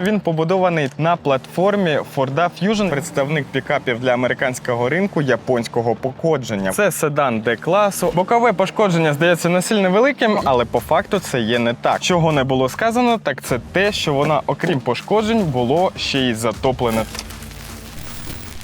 Він побудований на платформі Ford Fusion, представник пікапів для американського ринку японського походження. Це седан d класу. Бокове пошкодження здається не великим, але по факту це є не так. Чого не було сказано, так це те, що вона, окрім пошкоджень, було ще й затоплене.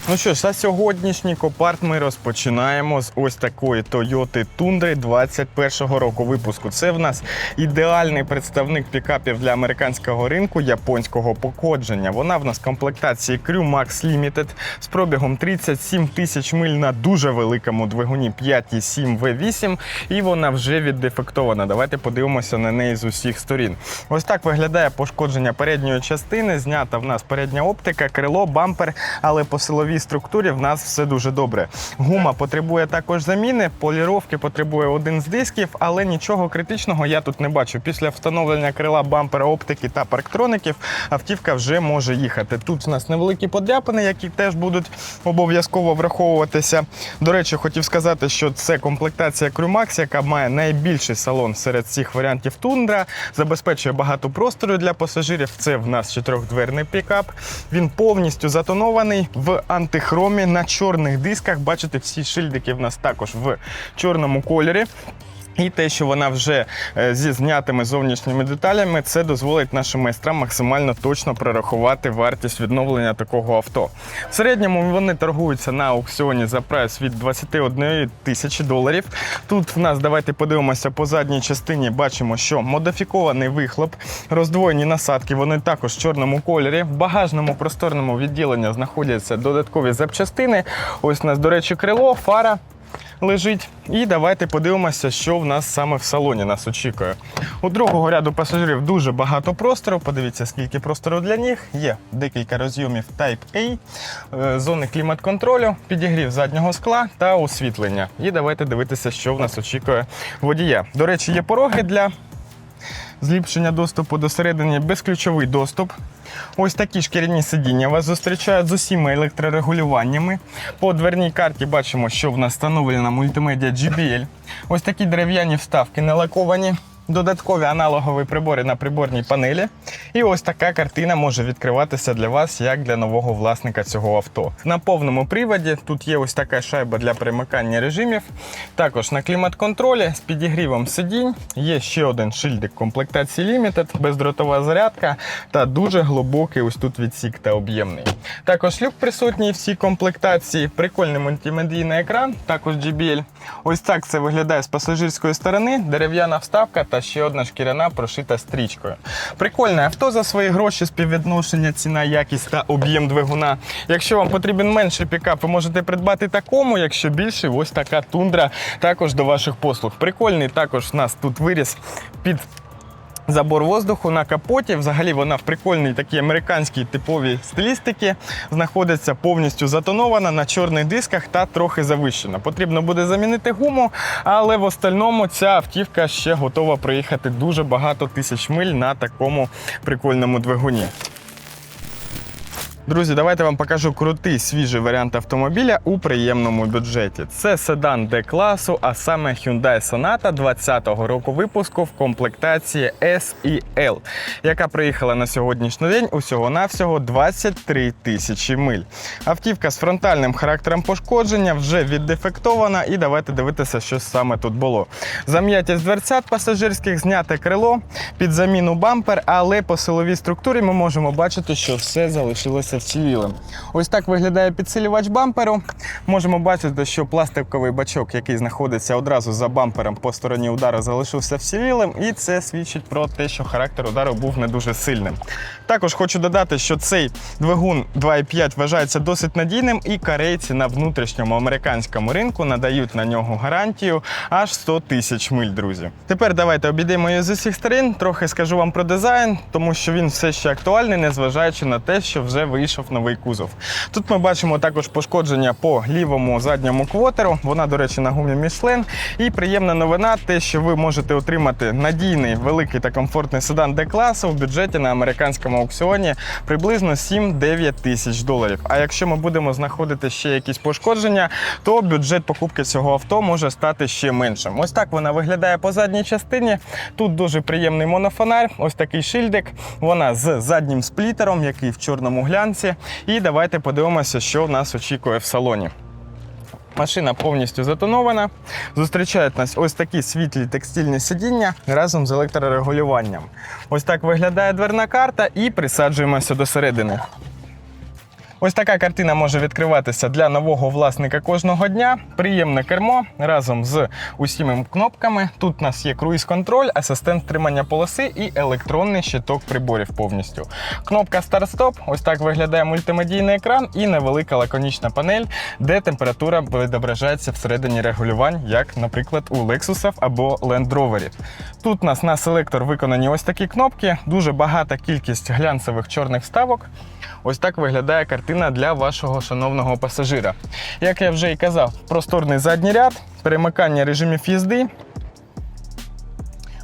Ну що ж, а сьогоднішній копарт ми розпочинаємо з ось такої Toyota Tundra 21-го року випуску. Це в нас ідеальний представник пікапів для американського ринку японського походження. Вона в нас в комплектації Crew Max Limited з пробігом 37 тисяч миль на дуже великому двигуні 5,7 V8, і вона вже віддефектована. Давайте подивимося на неї з усіх сторін. Ось так виглядає пошкодження передньої частини. Знята в нас передня оптика, крило, бампер, але по силовій структурі в нас все дуже добре. Гума потребує також заміни, поліровки потребує один з дисків, але нічого критичного я тут не бачу. Після встановлення крила, бампера, оптики та парктроників автівка вже може їхати. Тут у нас невеликі подряпини, які теж будуть обов'язково враховуватися. До речі, хотів сказати, що це комплектація Crewmax, яка має найбільший салон серед всіх варіантів тундра, забезпечує багато простору для пасажирів. Це в нас чотирьохдверний пікап. Він повністю затонований в антихромі на чорних дисках. Бачите, всі шильдики в нас також в чорному кольорі. І те, що вона вже е, зі знятими зовнішніми деталями, це дозволить нашим майстрам максимально точно прорахувати вартість відновлення такого авто. В середньому вони торгуються на аукціоні за прайс від 21 тисячі доларів. Тут в нас давайте подивимося по задній частині. Бачимо, що модифікований вихлоп, роздвоєні насадки, вони також в чорному кольорі. В багажному просторному відділенні знаходяться додаткові запчастини. Ось у нас, до речі, крило, фара лежить. І давайте подивимося, що в нас саме в салоні нас очікує. У другого ряду пасажирів дуже багато простору. Подивіться, скільки простору для них. Є декілька розйомів Type A, е, зони клімат-контролю, підігрів заднього скла та освітлення. І давайте дивитися, що в нас очікує водія. До речі, є пороги для зліпшення доступу до середини, безключовий доступ. Ось такі шкіряні сидіння вас зустрічають з усіма електрорегулюваннями. По дверній карті бачимо, що в нас встановлена мультимедіа JBL. Ось такі дерев'яні вставки не лаковані. Додаткові аналогові прибори на приборній панелі. І ось така картина може відкриватися для вас як для нового власника цього авто. На повному приводі тут є ось така шайба для перемикання режимів. Також на клімат-контролі з підігрівом сидінь є ще один шильдик комплектації Limited, бездротова зарядка та дуже глибокий ось тут відсік та об'ємний. Також люк присутній в цій комплектації, прикольний мультимедійний екран, також JBL. Ось так це виглядає з пасажирської сторони, дерев'яна вставка та ще одна шкіряна прошита стрічкою. Прикольне авто за свої гроші, співвідношення, ціна, якість та об'єм двигуна. Якщо вам потрібен менший пікап, ви можете придбати такому, якщо більше, ось така тундра також до ваших послуг. Прикольний також у нас тут виріс під Забор воздуху на капоті. Взагалі вона в прикольній такій американській типовій стилістиці. Знаходиться повністю затонована на чорних дисках та трохи завищена. Потрібно буде замінити гуму, але в остальному ця автівка ще готова проїхати дуже багато тисяч миль на такому прикольному двигуні. Друзі, давайте вам покажу крутий свіжий варіант автомобіля у приємному бюджеті. Це седан Д класу, а саме Hyundai Sonata 20-го року випуску в комплектації S і L, яка приїхала на сьогоднішній день усього-навсього 23 тисячі миль. Автівка з фронтальним характером пошкодження вже віддефектована, і давайте дивитися, що саме тут було. Зам'ятість дверцят пасажирських, зняте крило, під заміну бампер, але по силовій структурі ми можемо бачити, що все залишилося вцілілим. Ось так виглядає підсилювач бамперу. Можемо бачити, що пластиковий бачок, який знаходиться одразу за бампером по стороні удару, залишився вцілілим, і це свідчить про те, що характер удару був не дуже сильним. Також хочу додати, що цей двигун 2.5 вважається досить надійним, і корейці на внутрішньому американському ринку надають на нього гарантію аж 100 тисяч миль, друзі. Тепер давайте обійдемо її з усіх сторін. Трохи скажу вам про дизайн, тому що він все ще актуальний, незважаючи на те, що вже вийшов вийшов новий кузов. Тут ми бачимо також пошкодження по лівому задньому квотеру. Вона, до речі, на гумі Michelin. І приємна новина, те, що ви можете отримати надійний, великий та комфортний седан Д-класу в бюджеті на американському аукціоні приблизно 7-9 тисяч доларів. А якщо ми будемо знаходити ще якісь пошкодження, то бюджет покупки цього авто може стати ще меншим. Ось так вона виглядає по задній частині. Тут дуже приємний монофонарь, ось такий шильдик. Вона з заднім сплітером, який в чорному глянці. І давайте подивимося, що в нас очікує в салоні. Машина повністю затонована. Зустрічають нас ось такі світлі текстильні сидіння разом з електрорегулюванням. Ось так виглядає дверна карта і присаджуємося до середини. Ось така картина може відкриватися для нового власника кожного дня. Приємне кермо разом з усіми кнопками. Тут у нас є круїз-контроль, асистент тримання полоси і електронний щиток приборів повністю. Кнопка старт-стоп. Ось так виглядає мультимедійний екран і невелика лаконічна панель, де температура відображається всередині регулювань, як, наприклад, у Lexus або Land Rover. Тут у нас на селектор виконані ось такі кнопки, дуже багата кількість глянцевих чорних вставок. Ось так виглядає картина для вашого шановного пасажира. Як я вже і казав, просторний задній ряд, перемикання режимів їзди,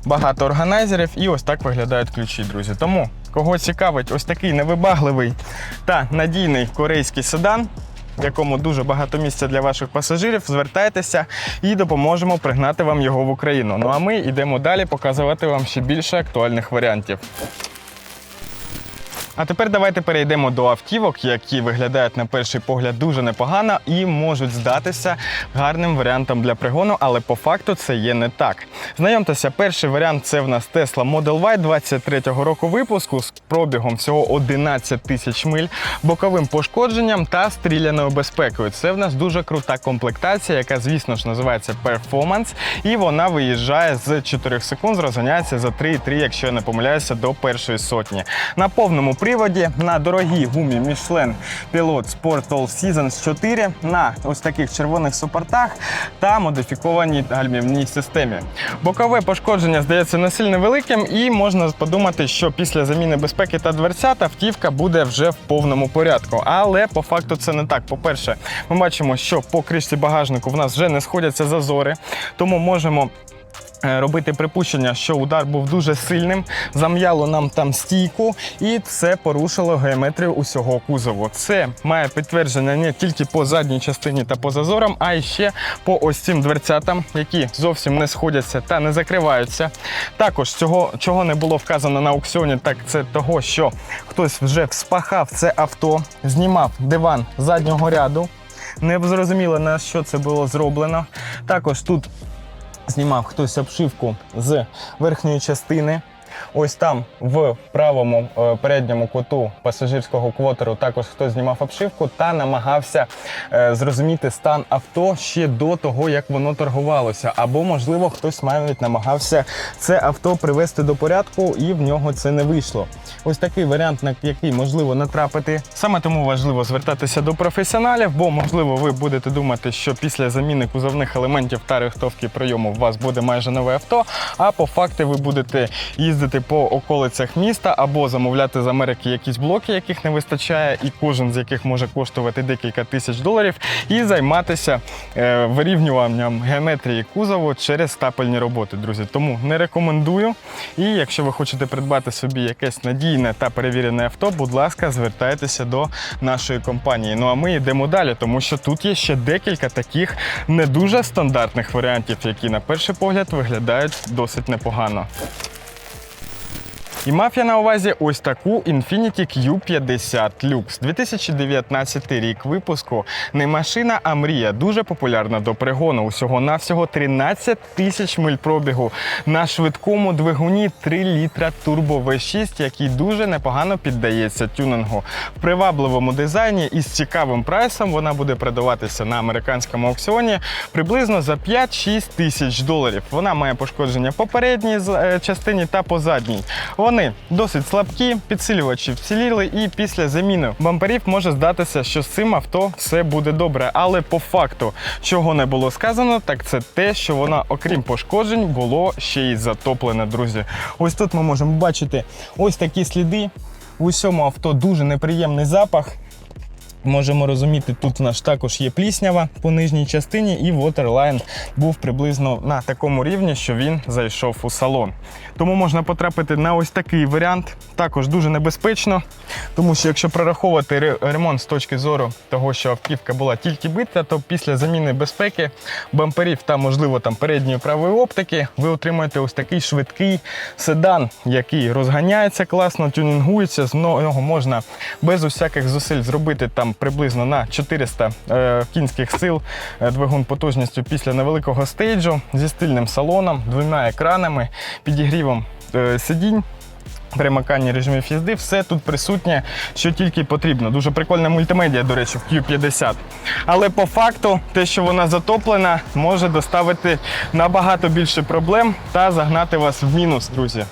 багато органайзерів і ось так виглядають ключі, друзі. Тому, кого цікавить ось такий невибагливий та надійний корейський седан, в якому дуже багато місця для ваших пасажирів, звертайтеся і допоможемо пригнати вам його в Україну. Ну а ми йдемо далі показувати вам ще більше актуальних варіантів. А тепер давайте перейдемо до автівок, які виглядають на перший погляд дуже непогано і можуть здатися гарним варіантом для пригону, але по факту це є не так. Знайомтеся, перший варіант це в нас Tesla Model Y 23-го року випуску з пробігом всього 11 тисяч миль, боковим пошкодженням та стріляною безпекою. Це в нас дуже крута комплектація, яка, звісно ж, називається Performance, і вона виїжджає з 4 секунд, розганяється за 3,3, якщо я не помиляюся, до першої сотні. На повному приводі на дорогій гумі Michelin Pilot Sport All Seasons 4 на ось таких червоних супортах та модифікованій гальмівній системі. Бокове пошкодження здається не сильно великим, і можна подумати, що після заміни безпеки та дверцят автівка буде вже в повному порядку. Але по факту це не так. По-перше, ми бачимо, що по кришці багажнику в нас вже не сходяться зазори, тому можемо. Е, Робити припущення, що удар був дуже сильним, зам'яло нам там стійку, і це порушило геометрію усього кузову. Це має підтвердження не тільки по задній частині та по зазорам, а й ще по ось цим дверцятам, які зовсім не сходяться та не закриваються. Також цього, чого не було вказано на аукціоні, так це того, що хтось вже спахав це авто, знімав диван заднього ряду. Не зрозуміло на що це було зроблено. Також тут знімав хтось обшивку з верхньої частини. Ось там в правому е, передньому куту пасажирського квотеру також хтось знімав обшивку та намагався е, зрозуміти стан авто ще до того, як воно торгувалося. Або, можливо, хтось навіть намагався це авто привести до порядку, і в нього це не вийшло. Ось такий варіант, на який можливо натрапити. Саме тому важливо звертатися до професіоналів, бо можливо ви будете думати, що після заміни кузовних елементів та рихтовки прийому у вас буде майже нове авто. А по факту ви будете їздити по околицях міста або замовляти з Америки якісь блоки, яких не вистачає, і кожен з яких може коштувати декілька тисяч доларів, і займатися е, вирівнюванням геометрії кузову через стапельні роботи, друзі. Тому не рекомендую. І якщо ви хочете придбати собі якесь надійне та перевірене авто, будь ласка, звертайтеся до нашої компанії. Ну а ми йдемо далі, тому що тут є ще декілька таких не дуже стандартних варіантів, які на перший погляд виглядають досить непогано. І мав я на увазі ось таку Infiniti Q50 Lux. 2019 рік випуску. Не машина, а мрія. Дуже популярна до перегону. Усього навсього 13 тисяч миль пробігу на швидкому двигуні 3 літра Turbo V6, який дуже непогано піддається тюнингу. В привабливому дизайні і з цікавим прайсом вона буде продаватися на американському аукціоні приблизно за 5-6 тисяч доларів. Вона має пошкодження по передній е, частині та по задній. Вони досить слабкі, підсилювачі вціліли, і після заміни бамперів може здатися, що з цим авто все буде добре. Але по факту, чого не було сказано, так це те, що вона, окрім пошкоджень, було ще й затоплене, друзі. Ось тут ми можемо бачити ось такі сліди. У усьому авто дуже неприємний запах. Можемо розуміти, тут у нас також є пліснява по нижній частині, і Waterline був приблизно на такому рівні, що він зайшов у салон. Тому можна потрапити на ось такий варіант. Також дуже небезпечно, тому що якщо прораховувати ремонт з точки зору того, що автівка була тільки бита, то після заміни безпеки, бамперів та, можливо, там передньої правої оптики, ви отримаєте ось такий швидкий седан, який розганяється класно, тюнінгується. З нього можна без усяких зусиль зробити там приблизно на 400 е, кінських сил е, двигун потужністю після невеликого стейджу зі стильним салоном, двома екранами, підігрівом е, сидінь. Перемикання режимів їзди, все тут присутнє, що тільки потрібно. Дуже прикольна мультимедіа, до речі, в Q50. Але по факту, те, що вона затоплена, може доставити набагато більше проблем та загнати вас в мінус, друзі.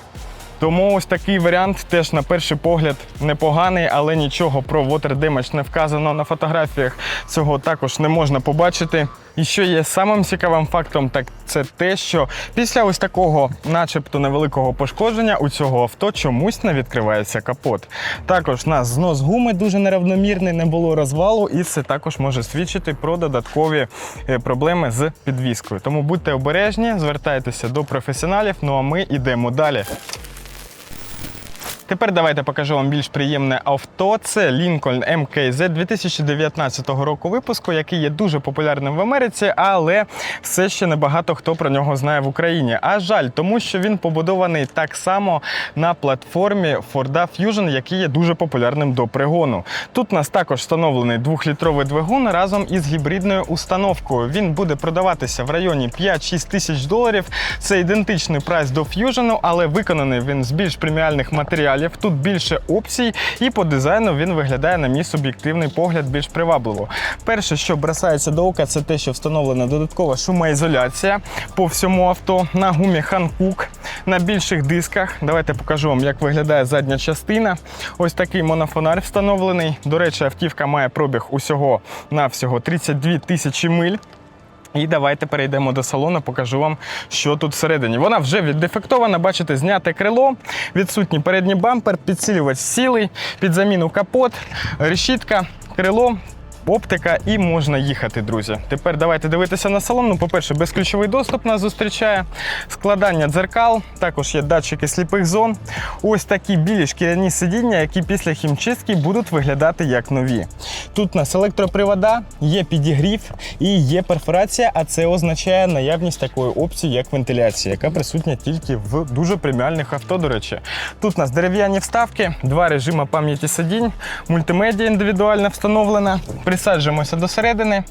Тому ось такий варіант теж на перший погляд непоганий, але нічого про water damage не вказано на фотографіях. Цього також не можна побачити. І що є самим цікавим фактом, так це те, що після ось такого, начебто невеликого пошкодження, у цього авто чомусь не відкривається капот. Також у нас знос гуми дуже неравномірний, не було розвалу, і це також може свідчити про додаткові е, проблеми з підвіскою. Тому будьте обережні, звертайтеся до професіоналів. Ну а ми йдемо далі. Тепер давайте покажу вам більш приємне авто. Це Lincoln MKZ 2019 року випуску, який є дуже популярним в Америці, але все ще небагато хто про нього знає в Україні. А жаль, тому що він побудований так само на платформі Ford Fusion, який є дуже популярним до пригону. Тут у нас також встановлений двохлітровий двигун разом із гібридною установкою. Він буде продаватися в районі 5-6 тисяч доларів. Це ідентичний прайс до Fusion, але виконаний він з більш преміальних матеріалів. Тут більше опцій, і по дизайну він виглядає, на мій суб'єктивний погляд, більш привабливо. Перше, що бросається до ока, це те, що встановлена додаткова шумоізоляція по всьому авто на гумі Hankook на більших дисках. Давайте покажу вам, як виглядає задня частина. Ось такий монофонар встановлений. До речі, автівка має пробіг усього на всього 32 тисячі миль. І давайте перейдемо до салону, покажу вам, що тут всередині. Вона вже віддефектована, бачите, зняте крило, відсутній передній бампер, підсилювач сілий, під заміну капот, решітка, крило. Оптика і можна їхати, друзі. Тепер давайте дивитися на салон. Ну, по-перше, безключовий доступ нас зустрічає, складання дзеркал, також є датчики сліпих зон. Ось такі білі шкіряні сидіння, які після хімчистки будуть виглядати як нові. Тут у нас електропривода, є підігрів і є перфорація, а це означає наявність такої опції, як вентиляція, яка присутня тільки в дуже преміальних авто, до речі. Тут у нас дерев'яні вставки, два режими пам'яті сидінь, мультимедіа індивідуально встановлена. Присаджуємося до середини,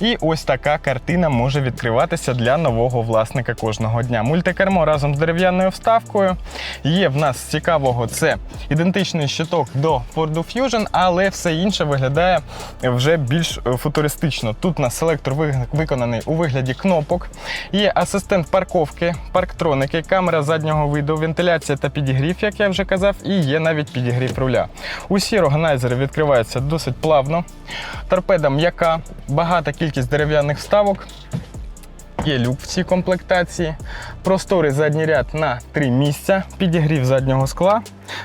і ось така картина може відкриватися для нового власника кожного дня. Мультикермо разом з дерев'яною вставкою. Є в нас цікавого це ідентичний щиток до Ford Fusion, але все інше виглядає вже більш е, футуристично. Тут у нас селектор виконаний у вигляді кнопок. Є асистент парковки, парктроники, камера заднього виду, вентиляція та підігрів, як я вже казав, і є навіть підігрів руля. Усі органайзери відкриваються досить плавно. Торпеда м'яка, багата кількість дерев'яних вставок. Є люк в цій комплектації, просторий задній ряд на три місця, підігрів заднього скла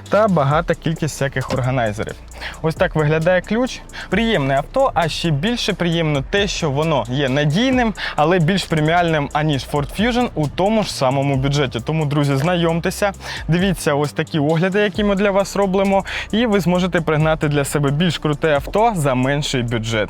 та багата кількість всяких органайзерів. Ось так виглядає ключ. Приємне авто, а ще більше приємно те, що воно є надійним, але більш преміальним, аніж Ford Fusion у тому ж самому бюджеті. Тому, друзі, знайомтеся, дивіться ось такі огляди, які ми для вас робимо, і ви зможете пригнати для себе більш круте авто за менший бюджет.